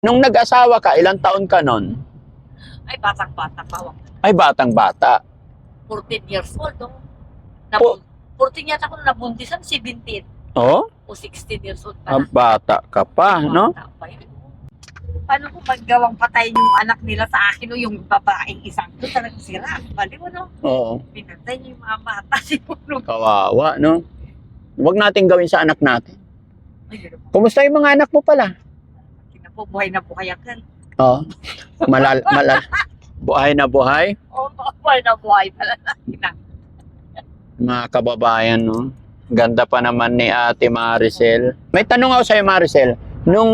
Nung nag-asawa ka, ilang taon ka nun? Ay, batang-bata pa. wag. Ay, batang-bata. 14 years old, no? Po- Nabun 14 yata ako nabuntisan, 17 Oh, o 16 years old ah, pa na. bata ka pa, no? Bata pa yun. Paano kung maggawang patayin yung anak nila sa akin o yung babaeng isang to talagang sira? Bali mo, no? Oo, Pinatay niyo yung mga bata siguro. kawawa, no? Huwag natin gawin sa anak natin. Kumusta yung mga anak mo pala? Po, buhay na buhay yan. Oo. Malal, malal, buhay na buhay. Oo, buhay na buhay pala. Kina. Mga kababayan, no? Ganda pa naman ni Ate Maricel. May tanong ako sa'yo, Maricel. Nung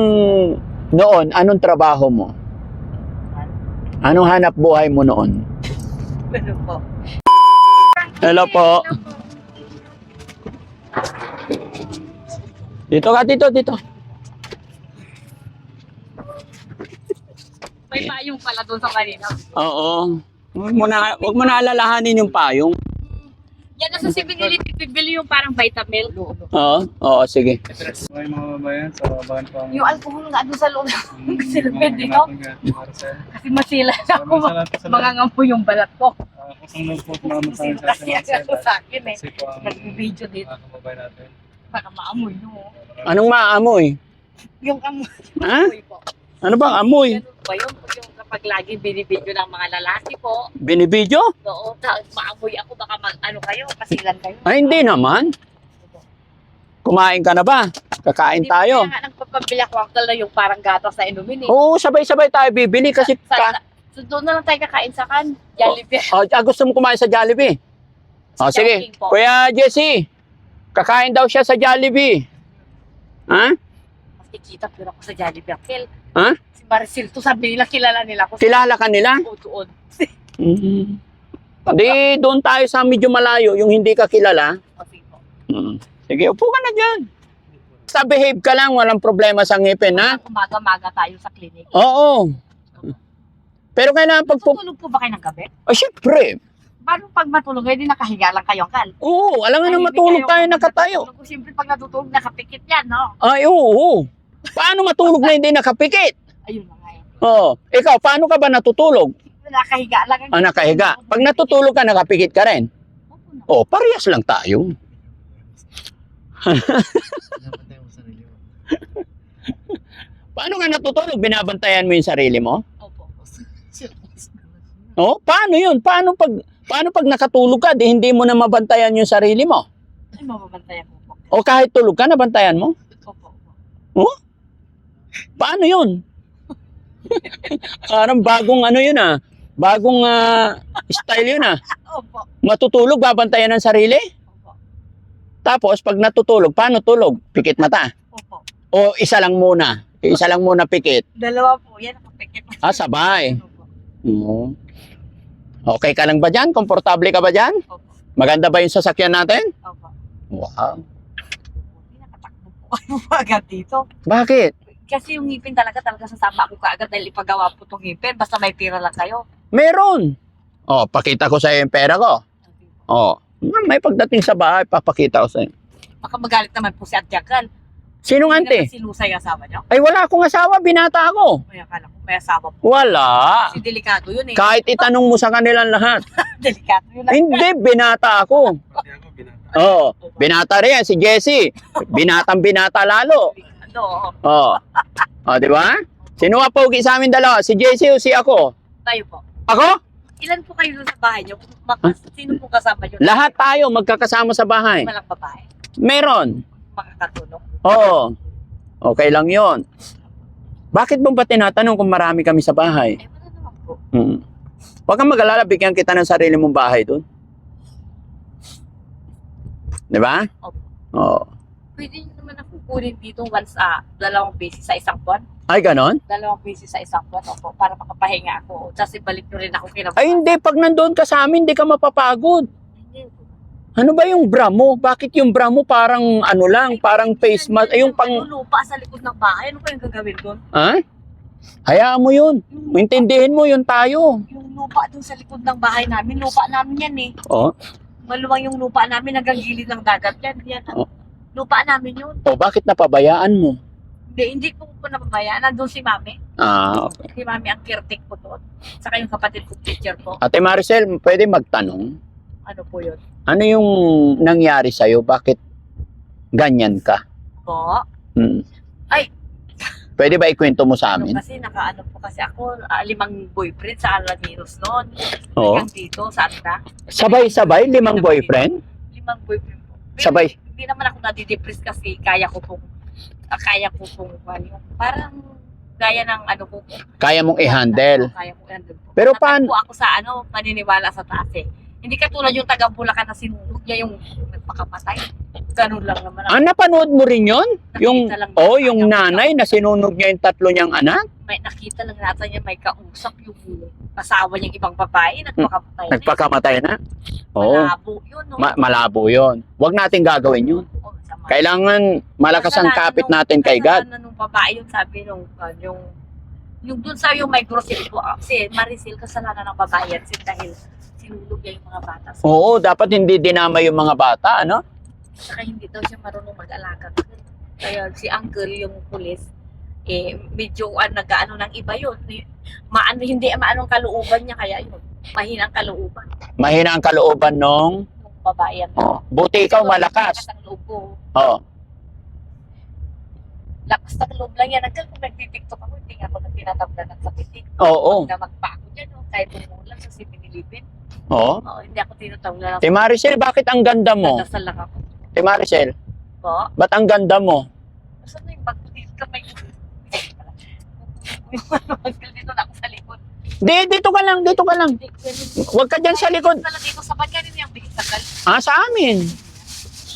noon, anong trabaho mo? Anong hanap buhay mo noon? Ano po? Hello po. Dito ka, dito, dito. Payong pala doon sa kanina. Oo. Huwag mo na, huwag mo na alalahanin yung payong. Yan nasa si Binili, bibili yung parang vitamil. Oo, oo, sige. May mga babayan sa babahan pa. Yung alcohol nga doon sa loob. Pwede ko. Marcel. Kasi masila na ako. Mga ngampo yung balat ko. Kusang loob po naman sa Masila sa kasi Marcel. ako sa akin eh. Nag-video dito. Baka maamoy no. Anong maamoy? Yung amoy. Ha? Ano bang amoy? Ganun ba yun? Yung kapag lagi binibidyo ng mga lalaki po. Binibidyo? Oo, ta- maamoy ako. Baka mag, ano kayo, kasilan kayo. Ay, hindi naman. Kumain ka na ba? Kakain Hindi tayo. Kaya nga nagpapabili ako uncle na yung parang gatas na inumin eh. Oo, sabay-sabay tayo bibili kasi Sa- ka, sa- so doon na lang tayo kakain sa kan. Jollibee. oh, ah, gusto mo kumain sa Jollibee. Oh, Sa sige. Po. Kuya Jesse, kakain daw siya sa Jollibee. Ha? Mas kikita pero ako sa Jollibee uncle. Ha? Maricel to sabi nila kilala nila ako. Kilala ka nila? Doon. Mm. Di, doon tayo sa medyo malayo, yung hindi ka kilala. Po. Mm. Sige, upo ka na dyan. Basta behave ka lang, walang problema sa ngipin, ha? Umaga-maga tayo sa clinic. Oo. Pero kailangan pag... Tutulog po ba kayo ng gabi? Oh, syempre. Paano pag matulog, eh, di nakahiga lang kayo, Kal? Oo, alam nga na matulog tayo nakatayo. Siyempre, pag natutulog, nakapikit yan, no? Ay, oo. Paano matulog na hindi nakapikit? Ayun na nga yun. Oo. Ikaw, paano ka ba natutulog? Nakahiga lang. Ah, nakahiga. Pag natutulog ka, nakapikit ka rin. Na. Oh, parehas lang tayo. Paano ka natutulog? Binabantayan mo yung sarili mo? Opo. Oh, paano yun? Paano pag paano pag nakatulog ka, di hindi mo na mabantayan yung sarili mo? Ay, mababantayan ko po. O kahit tulog ka, nabantayan mo? Opo, opo. Paano yun? Parang bagong ano yun ah. Bagong ah, style yun ah. Opo. Matutulog, babantayan ng sarili? Opo. Tapos pag natutulog, paano tulog? Pikit mata. Opo. O isa lang muna. Isa lang muna pikit. Dalawa po yan, nakapikit. Ah, sabay. Opo. Oo. Okay ka lang ba dyan? Komportable ka ba dyan? Opo. Maganda ba yung sasakyan natin? Opo. Wow. Hindi nakatakbo po ako agad dito. Bakit? Kasi yung ngipin talaga, talaga sasama ako kaagad dahil ipagawa po itong ngipin. Basta may pira lang kayo. Meron. Oh, pakita ko sa iyo yung pera ko. Oh, may pagdating sa bahay, papakita ko sa iyo. Baka magalit naman po si Adyakan. Sinong ante? Si Lusay asawa niyo. Ay, wala akong asawa, binata ako. May akala ko may asawa po. Wala. Kasi delikado yun eh. Kahit itanong mo sa kanilang lahat. delikado yun. Hindi, binata ako. Pati ako binata. Oh, binata rin yan, si Jessie. Binatang binata lalo. Delikado. oo. Oh. Oh, di ba? Sino nga pogi sa amin dalawa? Si Jessie o si ako? Tayo po. Ako? Ilan po kayo sa bahay niyo? Mak- Sino po kasama niyo? Lahat tayo magkakasama sa bahay. Walang babae. Meron. Makakatulong. Oo. Okay lang yon. Bakit mo ba tinatanong kung marami kami sa bahay? Eh, wala naman po. Hmm. Huwag kang mag-alala, bigyan kita ng sarili mong bahay doon. Di ba? Opo. Oo. Pwede niyo naman ako kunin dito once ah, dalawang beses sa isang buwan. Ay, ganon? Dalawang beses sa isang buwan. Opo, para makapahinga ako. Tapos ibalik niyo rin ako kinabukasan. Ay, hindi. Pag nandun ka sa amin, hindi ka mapapagod. Ano ba yung bra mo? Bakit yung bra mo parang ano lang, parang face mask? Ay, yung pang... Ano, lupa sa likod ng bahay. Ano kayong gagawin doon? Ha? Hayaan mo yun. Intindihin mo yun tayo. yung lupa doon sa likod ng bahay namin. Lupa namin yan eh. Oh, Maluwang yung lupa namin hanggang gilid ng dagat yan. yan. Oh. Lupa namin yun. o bakit napabayaan mo? Hindi, hindi ko ko napabayaan. Nandun si mami. Ah, okay. Si mami ang kirtik ko doon. Saka yung kapatid ko, teacher ko. Ate Maricel, pwede magtanong? Ano po yun? Ano yung nangyari sa'yo? Bakit ganyan ka? Po. Mm. Ay! Pwede ba ikwento mo sa Ano amin? kasi, nakaano po kasi ako, ah, limang boyfriend sa Alaminos noon. Oo. Hanggang dito, sa Anda. Sabay-sabay, limang boyfriend? Limang boyfriend po. Sabay. Hindi naman ako nadidepress kasi kaya ko pong, ah, kaya ko pong, ano, parang gaya ng ano po. Kaya mong i-handle. Kaya mo i-handle po. Pero paano- ako sa ano, maniniwala sa taas eh. Hindi katulad yung taga Bulacan na sinunog niya yung nagpakamatay. Ganun lang naman. Ah, napanood mo rin yon? Yung, Nakita lang oh, yung yung nanay na sinunog niya yung tatlo niyang anak? May nakita lang natin niya may kausap yung asawa niyang ibang babae, nagpakamatay. na. Nagpakamatay na? Oo. Malabo yun. No? Ma- malabo yon. Huwag natin gagawin yun. Oo. Kailangan malakas ang Kasalanan kapit nung- natin kay God. kasalanan nung babae yun, sabi nung, uh, yung, yung dun sa yung may grocery po, ah, si Maricel, kasalanan ng babae yan, sin- dahil sinulog niya yung mga bata. Oo, dapat hindi dinamay yung mga bata, ano? Saka hindi daw siya marunong mag-alaga. Kaya si uncle, yung pulis, eh, medyo uh, nag-ano ng iba yun. Maano, hindi maanong kalooban niya, kaya yun, mahinang kalooban Mahina ang kalooban nung... ng babae. Oh, buti ikaw So, malakas. ang loob ko. Oh. Lakas ng loob lang yan. Hanggang kung nagtitiktok ako, hindi nga ako na tinatabla ng sakit. eh. Oo. Huwag na magpa ako dyan, oh, kahit umulan sa 7-Eleven. Oo. Oo, hindi ako tinatawla ng Te Maricel, bakit ang ganda mo? Dadasal lang ako. Te Maricel, Po? ba't ang ganda mo? Saan na yung bag ko dito? May... Yung ano, hanggang dito na ako sa likod. Di, dito ka lang, dito ka lang. Hindi, ganun. Huwag ka dyan sa likod. Talaga ko sa bag, ganun yung bigas na gal. Ah, sa amin.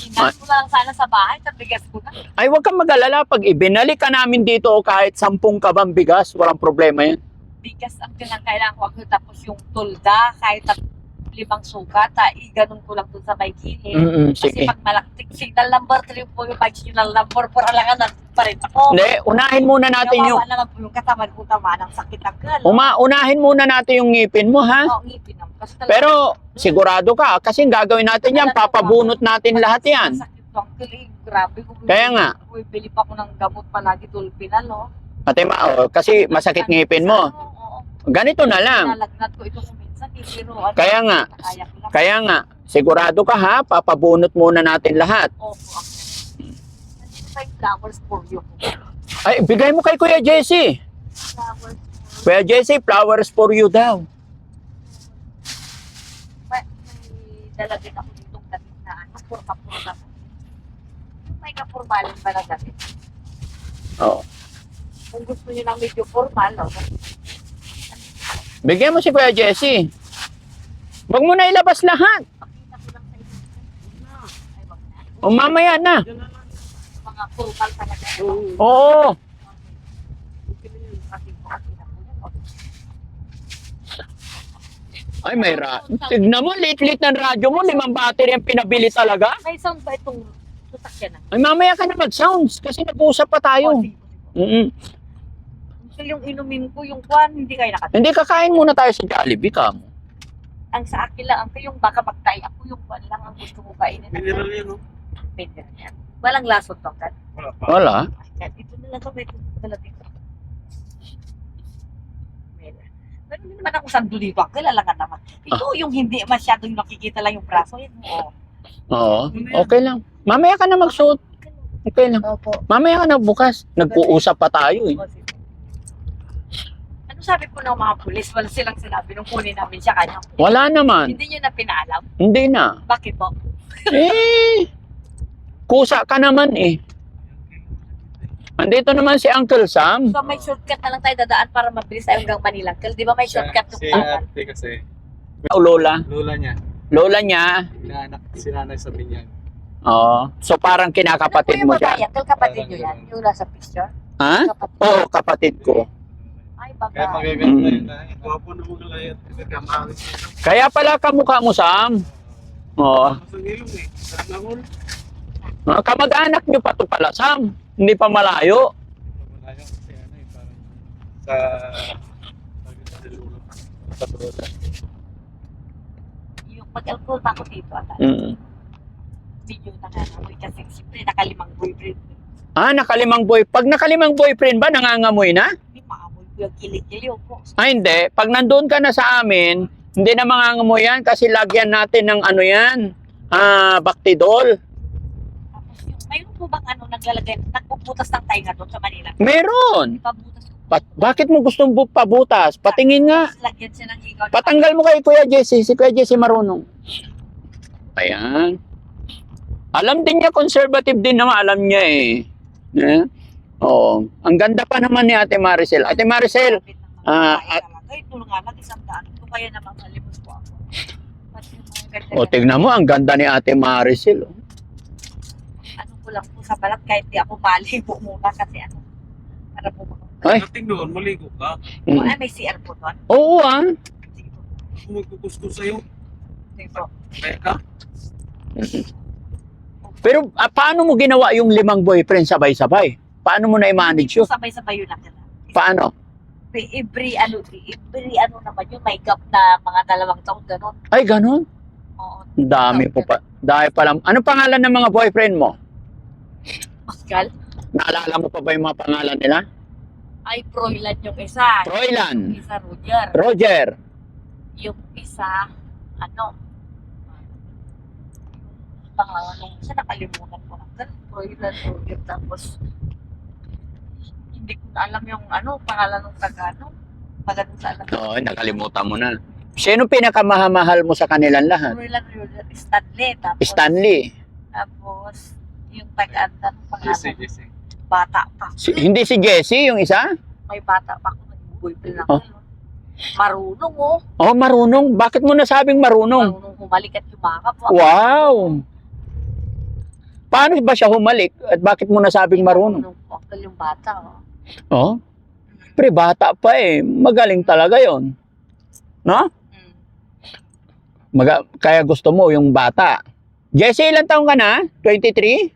Hindan ko lang sana sa bahay, sa bigas ko na. Ay, huwag kang mag-alala. Pag ibinalik ka namin dito o kahit sampung kabang bigas, walang problema yan. Bigas ang kailangan kailangan ko ako. Tapos yung tulda, kahit at limang sukat, ha, i-ganun ko lang dun sa may gilid. Mm-mm, Kasi sige. pag malaktik, signal number 3 po yung pag signal number 4, alangan pa rin ako. Hindi, unahin muna natin yung... Kawawa naman po yung katawan ko tama ng sakit ang gal. Uma, unahin muna natin yung ngipin mo, ha? Oo, ngipin naman. Kasi talaga- Pero, sigurado ka, kasi ang gagawin natin yan, papabunot natin lahat yan. Sakit ko ang kilig. Grabe. Kung Kaya nga. Bumibili pa ako ng gamot palagi tulpinal, no? Ate Ma, oh, kasi masakit ngipin mo. Oo, oo. Ganito na lang. Nalagnat ko ito kung Pero ano, Kaya nga. Kaya ko lang. Kaya nga, sigurado ka ha, papabunot muna natin lahat. Opo, ako. Nandito pa yung flowers for you. Ay, bigay mo kay Kuya Jesse. Flowers. Kuya Jesse, flowers for you daw. May, may dala din ako ditong damit na ano, purka-purka. May kapurmalin ba na damit? Oo. Kung gusto niyo ng medyo formal, no? Bigyan mo si Kuya Jesse. Huwag mo na ilabas lahat. O mamaya na. Oo. Ay, may ra... Tignan mo, late-late ng radyo mo, limang battery ang pinabili talaga. May sound ba itong sasakyan na? Ay, mamaya ka na mag-sounds kasi nag-uusap pa tayo. Mm-mm. Gusto yung inumin ko, yung kwan, hindi kayo nakatay. Hindi, kakain muna tayo sa Jollibee ka mo. Ang sa akin lang, ang yung baka magtay ako, yung kwan lang ang gusto ko kainin. Mineral yan, no? Mineral yan. Walang lasot to, kan? Wala pa. Wala. Ay, Ito na lang kami, ito na lang dito. Hindi naman ako sanduli ba? Kilala ka naman. Ito yung hindi masyadong nakikita lang yung braso. Yan, oo. Oo. Okay lang. Mamaya ka na magsuot. Okay lang. Opo. Mamaya ka na bukas. Nag-uusap pa tayo eh. Ano sabi po ng mga pulis? Wala silang sinabi nung kunin namin siya kanya. Wala naman. Hindi nyo na pinaalam. Hindi na. Bakit po? Eh, kusa ka naman eh. Andito naman si Uncle Sam. So may shortcut na lang tayo dadaan para mabilis tayo hanggang Manila. Kasi di ba may shortcut Si yung daan? ate kasi, O Lola. lola niya, Lola niya. inaanak si nanay sa binyan. Oo. So parang kinakapatid mo siya. Ano po yung babae? Kapatid nyo yan? Yung nasa picture? Ha? Kapatid. Oo, kapatid ko. Ay, Kaya magaganda Mm. yun na. Gwapo na muna lang yan. Kasi kamangis niya. Kaya pala kamukha mo, Sam. Oo. Sa ilong eh. Sa nangol. Ah, Kamag-anak nyo pa to pala, Sam. Hindi pa malayo. Malayo kasi ano eh, parang sa... Sa lulo. Sa. Yung mag-alcohol pa ako dito. At Mm. video na nga namin kasi siyempre nakalimang boyfriend. Ah, nakalimang boy. Pag nakalimang boyfriend ba, nangangamoy na? Yung kilig-kiliw po. Ah, hindi. Pag nandun ka na sa amin, hindi na mangangamoy yan kasi lagyan natin ng ano yan, ah, baktidol. Tapos yung, mayroon po bang ano naglalagay, nagpuputas ng tainga doon sa Manila? Meron. Pabutas ko. Ba- bakit mo gustong bu- pabutas? Patingin nga. Tapos lagyan siya ng higaw. Patanggal mo kay Kuya Jesse. Si Kuya Jesse marunong. Ayan. Alam din niya, conservative din naman. Alam niya eh. Eh? Oo. Ang ganda pa naman ni Ate Maricel. Ate Maricel, ah, at, ito nga lang isang daan. Ito kaya naman malimos po ako. Pati yung mga ganda- o tignan mo, ang ganda ni Ate Maricel. oh. ano ko lang po sa balat kahit di ako maligo muna kasi ano para po ako. Ay. Dating doon, maligo ka. Mm. Ay, may CR po doon. Oo ah. Sige po. Magkukuskus sa'yo. Sige po. Kaya ka? Pero ah, paano mo ginawa yung limang boyfriend sabay-sabay? Paano mo na-manage yun? sabay-sabay yun lang. gano'n. Paano? Every ano, every ano naman yun, may gap na mga dalawang taon gano'n. Ay, ganun. Oo. Dami po pa. Dahil pala. Ano pangalan ng mga boyfriend mo? Pascal, Naalala mo pa ba yung mga pangalan nila? ay Froilan yung isa. Froilan, Yung isa Roger. Roger, Yung isa, ano, pangalan nung isa nakalimutan ko Froilan Roger. Tapos, hindi ko alam yung ano, pangalan ng tagano. Pagano sa alam. Oo, nakalimutan mo na. Sino pinakamahal mo sa kanilang lahat? Stanley. Tapos, Stanley. Tapos, yung taga-anta ng Jesse, pangalan. Jesse. Bata pa. Si- hindi si Jessie, yung isa? May bata pa ako. Nag-boyfriend Oh. ako. Marunong oh. Oh, marunong. Bakit mo nasabing marunong? Marunong humalik at yumakap. Wow! Paano ba siya humalik? At bakit mo nasabing marunong? po. Uncle yung bata. Oh. Oh? Pre, bata pa eh. Magaling talaga yon. No? Maga- kaya gusto mo yung bata. Jessie, ilang taong ka na? 23?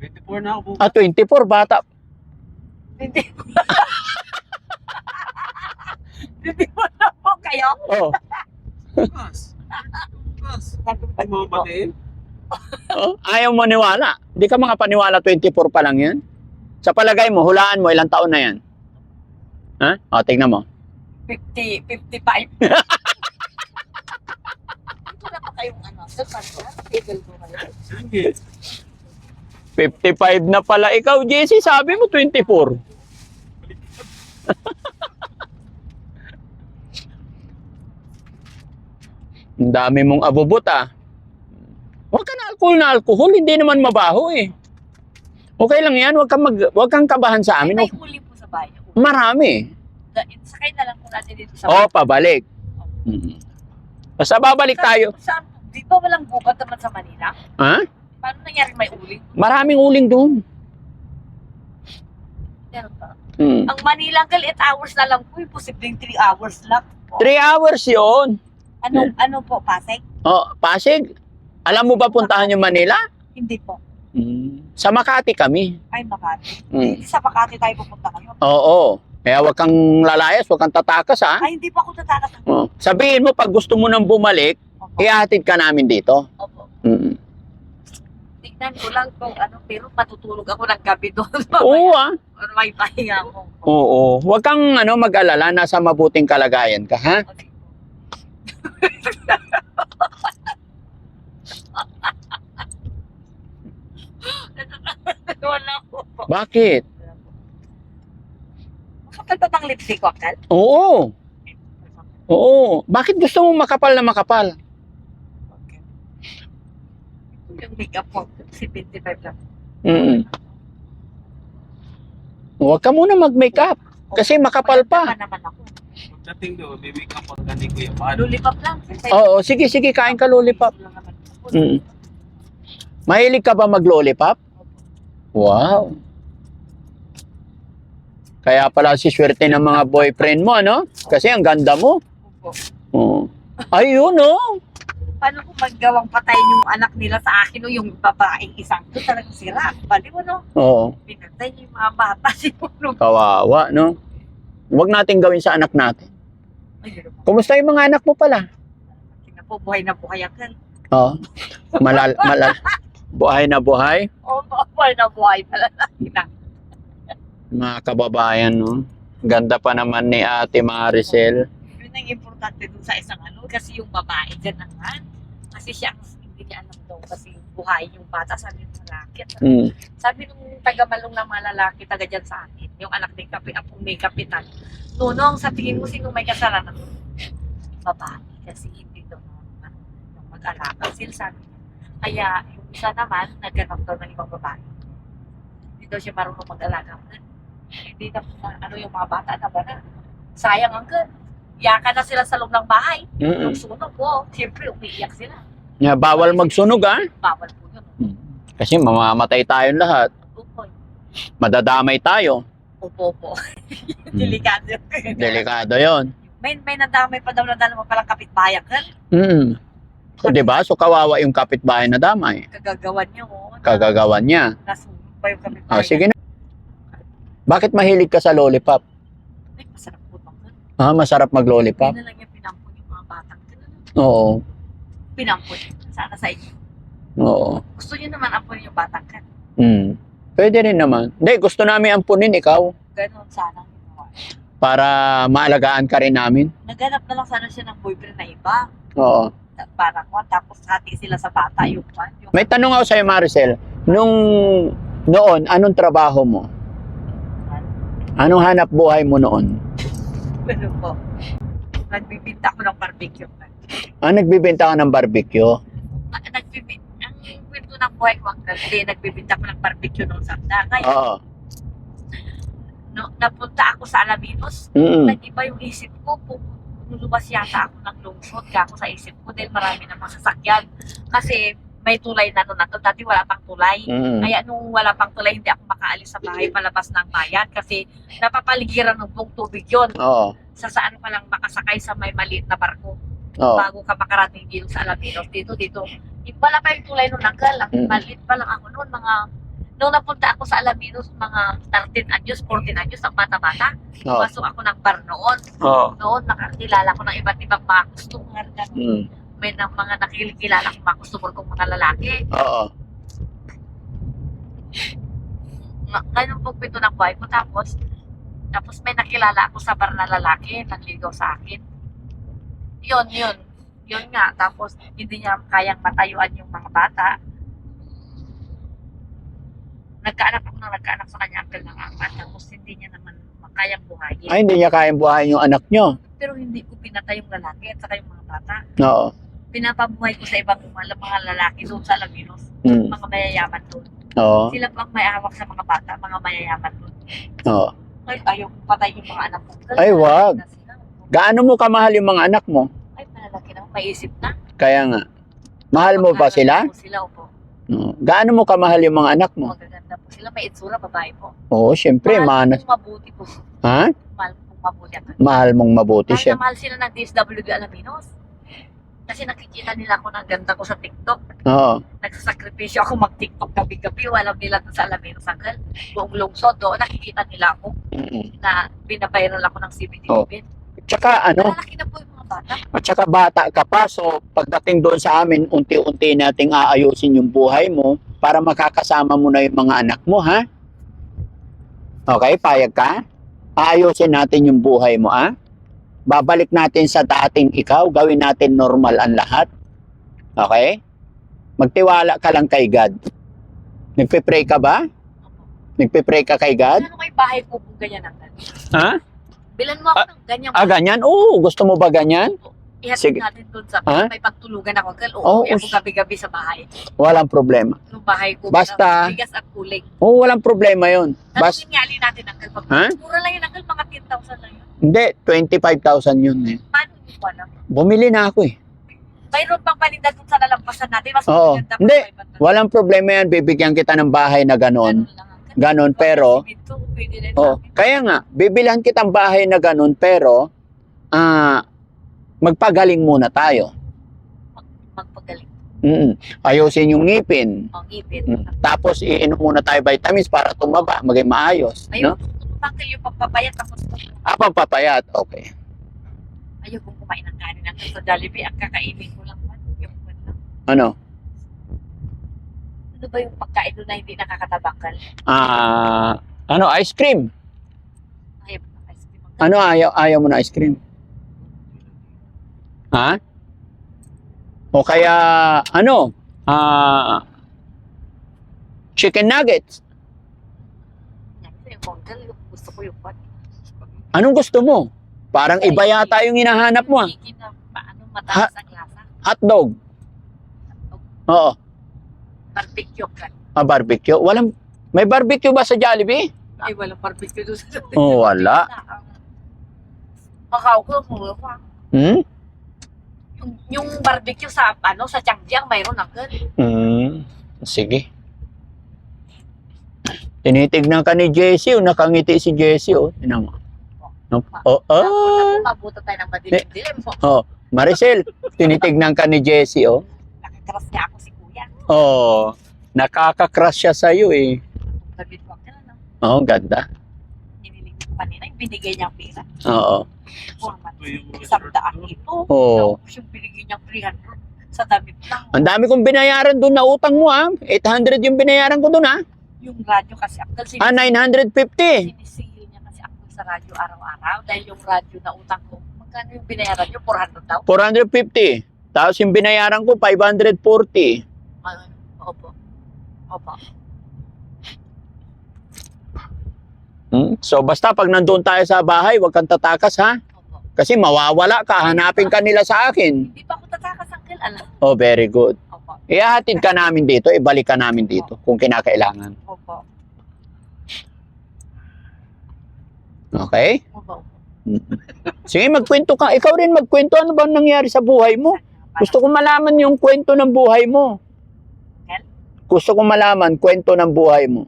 24 na ako. Ah, 24, bata. Hindi ko Hindi mo na po kayo. Oh. Bukas. Bukas. Mga oh. Ayaw mo niwala. Hindi ka makapaniwala 24 pa lang yan. Sa palagay mo, hulaan mo, ilang taon na yan? Ha? O, tingnan mo. 50, 55. Ito na pa kayong ano. Sa pasta, table ko kayo. Sige. 55 na pala ikaw, Jessie. Sabi mo 24. Ang dami mong abubot ah. Huwag ka na alcohol na alcohol, hindi naman mabaho eh. Okay lang yan, huwag kang, mag, huwag kang kabahan sa amin. may huli po sa bayan. Marami. Da- Sakay na lang po natin dito sa Oo, pabalik. Mm. Basta babalik tayo. Saan? Di ba walang gubat naman sa Manila? Ha? Paano nangyari may uling? Maraming uling doon. Meron ba? Mm. Ang Manila, hanggang 8 hours na lang po. Posibleng 3 hours lang po. Three hours yon. Ano, ano po, Pasay? Oh, Pasig. Alam mo ba puntahan yung Manila? Hindi po. Mm. Sa Makati kami. Ay, Makati. Mm. Sa Makati tayo pupunta ngayon. Oo. Kaya wag kang lalayas, wag kang tatakas ha. Ay, hindi pa ako tatakas. Oh. Sabihin mo pag gusto mo nang bumalik, Opo. ihatid ka namin dito. Opo. Mm. Tignan ko lang kung ano, pero matutulog ako ng gabi doon. Oo ah. May pahinga ako. Oo. Wag kang ano mag-alala, nasa mabuting kalagayan ka ha. Okay. Wala po. Bakit? Makapal pa bang lipstick ko, Akal? Oo. Oo. Bakit gusto mo makapal na makapal? Okay. Yung makeup mo, 75 lang. Mm. Huwag ka muna mag-makeup. Kasi makapal pa. Naman ako. Doon, may make up ang gani Kuya Paano? Lollipop lang. Oo, sige, sige, kain ka lollipop. Mm. Mahilig ka ba mag-lollipop? Wow. Kaya pala si swerte ng mga boyfriend mo, no? Kasi ang ganda mo. Opo. Oo. Ayun, no? Paano kung maggawang patay yung anak nila sa akin o yung babaeng isang to talagang sira. Baliw ano? Oo. Pinatay niyo yung mga bata siguro. Kawawa, no? Huwag natin gawin sa anak natin. Kumusta yung mga anak mo pala? Buhay na buhay ako. Oo. Malal, malal, Buhay na buhay. O, buhay na buhay pala na. Mga kababayan, no? Ganda pa naman ni Ate Maricel. Yun ang importante dun sa isang ano, kasi yung babae dyan naman. Kasi siya ang hindi niya alam daw kasi buhay yung bata, sabi ng lalaki. Mm. Sabi nung taga-malong na mga lalaki, taga dyan sa akin, yung anak ni kapi, apong may kapitan. Nunong, sa tingin mo sino may kasalanan? Babae, kasi hindi daw yung mag-alaga. Sila niya. Kaya isa naman, nagganap daw ng ibang babae. Hindi daw siya marunong mag-alaga. Hindi na, ano yung mga bata na ba na? Sayang ang gan. Iyakan na sila sa loob ng bahay. Mm-mm. Yung sunog po, siyempre umiiyak sila. Yeah, bawal magsunog, ah. Bawal po yun. Kasi mamamatay tayong lahat. Upo, Madadamay tayo. upo po. Delikado yun. Delikado yon. May, may nadamay pa daw na dalawa palang kapitbayan kan. Mm. O, diba? So, kawawa yung kapitbahay na damay. Kagagawan niya mo. Kagagawan niya. Nasunog pa yung kapitbayan. O, sige na. Bakit mahilig ka sa lollipop? Ay, masarap po bang kan. Ah, masarap mag-lollipop? Hindi na lang niya pinampun yung mga batang. Oo. Pinampun. Sana sa inyo. Oo. Gusto niyo naman ampunin yung batang kan. Mm. Pwede rin naman. Hindi, gusto namin ampunin ikaw Ganon sana. para maalagaan ka rin namin. Naganap na lang sana siya ng boyfriend na iba. Oo. Para ko, tapos hati sila sa bata yung pan. Yung May tanong ako sa'yo, Maricel. Nung noon, anong trabaho mo? Anong hanap buhay mo noon? ano po. Nagbibinta ako ng barbecue. Ah, nagbibenta ka ng barbecue? Ah, Nagbibinta. Ang kwento ng buhay ko hindi nagbibinta ako ng barbecue noong Sabda. Ngayon, Oo. no, napunta ako sa Alaminos, Mm. nag-iba yung isip ko. Pu- Lumabas yata ako ng lungsod ka ako sa isip ko dahil marami ng mga sasakyan. Kasi may tulay na na to. Dati wala pang tulay. Mm. Kaya nung wala pang tulay, hindi ako makaalis sa bahay palabas ng bayan kasi napapaligiran ng buong tubig yon Oo. Sa saan ka lang makasakay sa may maliit na barko Oo. bago ka makarating dito sa Alaminos. Dito, dito. Wala pa yung tulay nung nanggal. Mm. Maliit pa lang ako noon. Mga, nung napunta ako sa Alaminos, mga 13 anyos, 14 anyos, ang bata-bata. Oo. Pasok ako ng bar noon. Oo. Noon, nakakilala ko ng iba't ibang mga customer. Mm. May ng mga nakikilala ko mga customer kong mga lalaki. Oo. Nga- Ganun po pito ng buhay ko. Tapos, tapos may nakilala ako sa bar na lalaki, nagligaw sa akin. Yun, yun. Yun nga. Tapos, hindi niya kayang matayuan yung mga bata. Nagkaanak ako nang nagkaanak sa kanya uncle ng apat. Tapos, hindi niya naman kayang buhayin. Ay, hindi niya kayang buhayin yung anak nyo. Pero hindi ko pinatay yung lalaki at saka yung mga bata. Oo. Pinapabuhay ko sa ibang mga, mga lalaki doon sa Laminos. Mm. Mga mayayaman doon. Oo. Sila pang may hawak sa mga bata, mga mayayaman doon. Oo. Ay, ayaw kong patay yung mga anak ko. Ay, wag. Gaano mo kamahal yung mga anak mo? Ay, malalaki na. May isip na. Kaya nga. Mahal mo ba sila? Sila, opo. Oo. Gaano mo kamahal yung mga anak mo? Magaganda po sila. May itsura, babae po. Oo, syempre, mahal manas. kong mabuti po. Ha? Mahal kong mabuti. At Mahal mong mabuti mahal siya. na mahal sila ng DSWD Alaminos. Kasi nakikita nila ako ng ganda ko sa TikTok. Oo. Nagsasakripisyo ako mag-TikTok gabi-gabi. Walang nila sa Alaminos Uncle. Buong lungsod doon. Nakikita nila ako Mm. na binabayaran ako ng CBD. Oh. Tsaka ano, Malalaki na po yung bata. at saka bata ka pa, so pagdating doon sa amin, unti-unti nating aayusin yung buhay mo para makakasama mo na yung mga anak mo, ha? Okay, payag ka? Aayusin natin yung buhay mo, ha? Babalik natin sa dating ikaw, gawin natin normal ang lahat. Okay? Magtiwala ka lang kay God. Nagpe-pray ka ba? Nagpe-pray ka kay God? Ano may bahay ko kung ganyan ang Ha? Bilan mo ako ng ganyan. Ah, ganyan? Oo, gusto mo ba ganyan? Ihatid sige. natin doon sa Ha? may pagtulugan ako. Girl, Oo, uuwi ako gabi-gabi sa bahay. Walang problema. Yung bahay ko. Basta- Bigas at kuling. Oo, walang problema yun. Bas, Tanungin nga alin natin, Uncle. Pag Ha? Mura lang yun, Uncle. Mga 10,000 lang yun. hindi, 25,000 yun eh. Paano ko alam? Bumili na ako eh. Mayroon pang paninda doon sa lalampasan natin. Mas Oo. maganda pa Hindi. Walang problema yan, bibigyan kita ng bahay na ganon. Ganun lang. Ganon, pero, oh, kaya nga, bibilhan kitang bahay na ganon, pero, ah, magpagaling muna tayo. Magpagaling. Mm Ayusin yung ngipin. Ang ipit. Mm. Tapos, iinom muna tayo vitamins para tumaba, maging maayos. Ayun, No? Uncle, yung pagpapayat. Tapos, Ah, pampapayat. Okay. ayaw kong kumain ng kanin. Uncle, sa Jollibee, ang kakainin ko lang. Yung ano, Ano? Ano ba yung pagkain doon na hindi nakakatabakal? Ah, ano, ice cream. Ayaw mo ng ice cream. Ano ayaw, ayaw mo na ice cream? Ha? O kaya, ano, ah, chicken nuggets. Yan, yung monggal, yung gusto ko yung pan. Anong gusto mo? Parang iba yata yung hinahanap mo ah. Paano, mataas ang lasa. Hotdog. Oo. Barbecue ka. Ah, barbecue. Walang, may barbecue ba sa Jollibee? Ay, walang barbecue doon sa Oh, wala. Makaw ko, mula pa. Hmm? Yung, yung barbecue sa, ano, sa Changjang, mayroon ganun. Hmm. Sige. Tinitignan ka ni Jessie, oh. nakangiti si Jessie, oh. Tinan mo. No? Oh, ah. Mabuta tayo ng madilim-dilim. Oh, Maricel, tinitignan ka ni Jessie, oh. Nakakaras niya ako Kuya. Oh, nakaka-crush siya sa'yo, eh. Ko, kaya na, Oh, ganda. ko kanina, yung binigay niyang pera. Oo. Isang daan ito. Oo. Tapos yung binigay niyang 300 sa damit lang. Ang dami kong binayaran doon na utang mo, ah. 800 yung binayaran ko doon, ah. Yung radyo kasi akal Ah, 950. sinisigil niya kasi ako sa radyo araw-araw dahil yung radyo na utang ko, magkano yung binayaran niyo? 400 daw? 450. Tapos yung binayaran ko, 540. Ano? Opo. Opo. Hmm? So, basta pag nandun tayo sa bahay, huwag kang tatakas, ha? Opo. Kasi mawawala ka, hanapin ka nila sa akin. Hindi pa ako tatakas, Uncle. Alam. Oh, very good. Opo. Ihahatid ka namin dito, ibalik ka namin dito kung kinakailangan. Opo. Okay? Opo. Sige, magkwento ka. Ikaw rin magkwento. Ano ba nangyari sa buhay mo? Gusto ko malaman yung kwento ng buhay mo. Gusto ko malaman kwento ng buhay mo.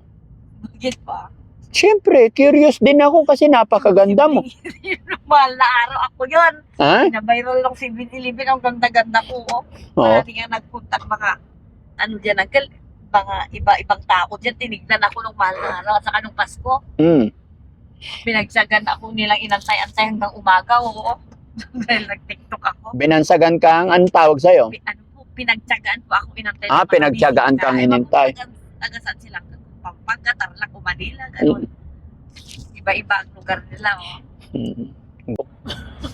Bakit pa? Siyempre, curious din ako kasi napakaganda mo. Mahal na araw ako yun. Ha? Na-viral lang si 7-Eleven. Ang ganda-ganda ko. Oh. Oo. Marami nga nagpunta mga ano dyan, Uncle. Mga iba-ibang tao dyan. Tinignan ako nung mahal na araw. At saka nung Pasko. Mm. Pinagsagan ako nilang inantay-antay hanggang umaga. Oo. Dahil nag-tiktok ako. Binansagan kang anong tawag sa'yo? Ano po, pinagtsagaan po ako inantay. Ah, bisita. kang inintay. taga- saan sila? Pampanga, Tarlac, o Manila. Ganun. Iba-iba ang lugar nila. Oh. Mm.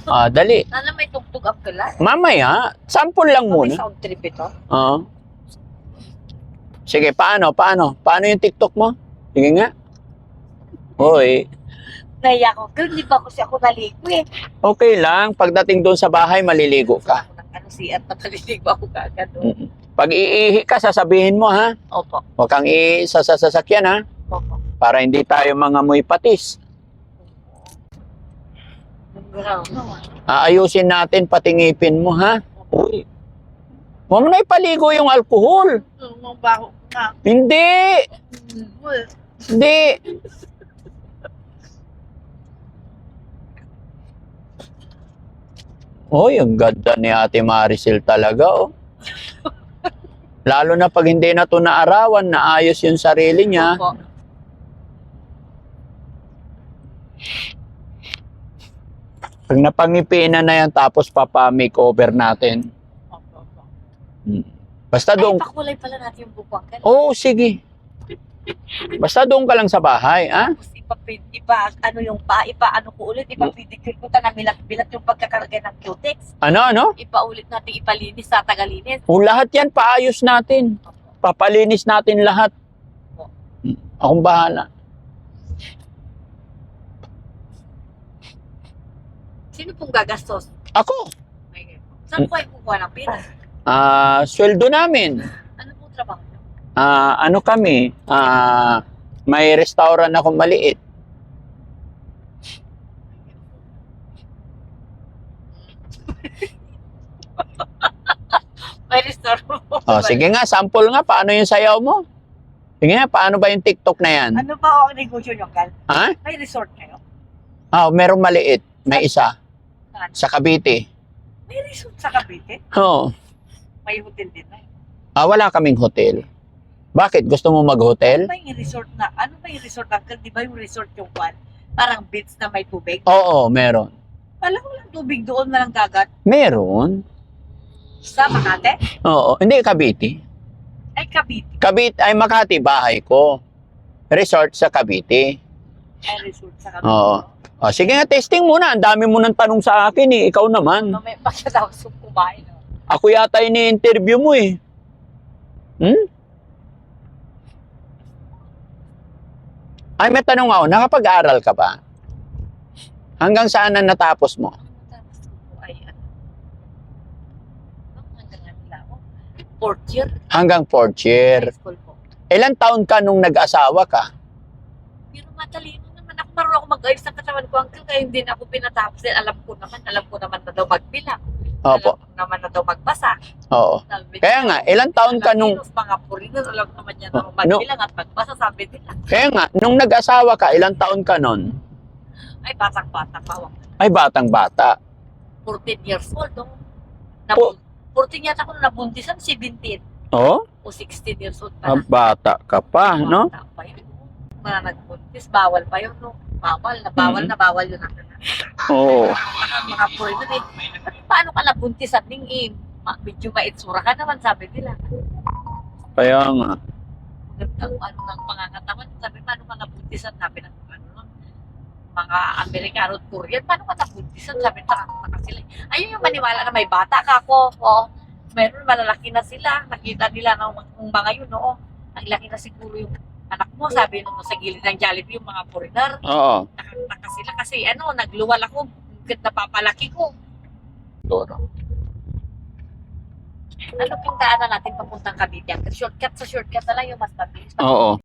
Ah, dali. Sana may tugtog ang kala. Mamaya, sample lang May muna. sound trip ito. Oo. Sige, paano? Paano? Paano yung TikTok mo? Sige nga. Hoy, Naiya ko. Girl, di ba kasi ako naligo eh. okay lang. Pagdating doon sa bahay, maliligo ka. Ano si at naligo ako kagad. doon. Mm. Pag iihi ka, sasabihin mo ha. Opo. Huwag kang iihi sa sa sasakyan ha. Opo. Para hindi tayo mga muy patis. Aayusin natin patingipin mo ha. Uy. Huwag na ipaligo yung alkohol. Hindi. Hindi. Hoy, ang ganda ni Ate Maricel talaga, oh. Lalo na pag hindi na to naarawan, naayos yung sarili niya. Opo. Pag napangipinan na yan, tapos papa-makeover natin. Opo. Opo. Hmm. Basta Ay, doon, pakulay pala natin yung bukwang oo, sige. Basta doon ka lang sa bahay, ah? Ipapid, ipa, ano yung pa, ipa, ano ko ulit, ipapidicure ko ta na bilat-bilat yung pagkakalagay ng cutex. Ano, ano? Ipaulit natin ipalinis sa tagalinis. O lahat yan, paayos natin. Papalinis natin lahat. Akong bahala. Sino pong gagastos? Ako, Saan po kayo kukuha ng pera? ah, sweldo namin. Ano pong trabaho niyo? Ah, ano kami? Ah, may restaurant akong maliit. May restore po. Oh, sige nga, sample nga. Paano yung sayaw mo? Sige nga, paano ba yung TikTok na yan? Ano ba ang negosyo niyo, Gal? Ha? May resort kayo? Ah, merong maliit. May isa. Saan? Sa Cavite. May resort sa Cavite? Oo. May hotel din na. Ah, wala kaming hotel. Bakit? Gusto mo mag-hotel? Ano ba yung resort na? Ano ba yung resort, Uncle? Di ba yung resort yung one? Parang beach na may tubig? Oo, meron. Alam ko lang tubig doon na lang dagat. Meron. Sa Makate? Oo. Hindi, Cavite. Ay, Cavite. Cavite, ay Makati, bahay ko. Resort sa Cavite. Ay, resort sa Cavite. Oo. O, sige nga, testing muna. Ang dami mo ng tanong sa akin eh. Ikaw naman. Mamaya pa siya daw sa kumain. no? Ako yata ini-interview mo eh. Hmm? Ay, may tanong ako. Nakapag-aral ka ba? Hanggang saan na natapos mo? Tapos ko ay ano. Ano hanggang ano lang ako? Fourth year. Hanggang fourth year. High school po. Ilan taon ka nung nag-asawa ka? Pero matalino. Marunong ako mag-ayos ng katawan ko. Uncle, kaya hindi na ako pinatapos. Then, alam ko naman, alam ko naman na daw magbilang. Opo. Alam ko naman na daw magbasa. Oo. Sabi Kaya nga, ilang taon ka nung... Latinos, mga purinos, alam naman niya Oh, na magbilang at magbasa, sabi nila. Kaya nga, nung nag-asawa ka, ilang taon ka nun? Ay, batang-bata pa. Ay, batang-bata. 14 years old, no? Po- Nabun- 14 yata ako nabuntisan, 17 Oh? o 16 years old Ah, pa na. bata ka pa, no? Bata pa yun. Mga nagbuntis, bawal pa yun, no? Bawal, na bawal Mhm. na bawal yun. Oo. Mga, purinos, eh. "Ba't Paano ka nabuntisan? Ning, eh, ma- medyo maitsura ka naman, sabi nila. Kaya nga. Ang ano ng pangangatawan, sabi, paano ka nabuntisan? Sabi ng ano, nun, mga Amerikano at Korean, paano ka nabuntisan? Sabi, nakakataka sila. Ayun yung maniwala na may bata ka ako. O, meron, malalaki na sila. Nakita nila ng, ng mga yun, oo. Ang laki na siguro yung anak mo, sabi nung sa gilid ng Jollibee, yung mga foreigner. Oo. Nakakataka sila kasi ano, nagluwal ako. Bakit napapalaki ko? Toro. Ano pong daanan natin papuntang Cavite? Ang Shortcut sa shortcut na lang yung mas mabilis. Oo.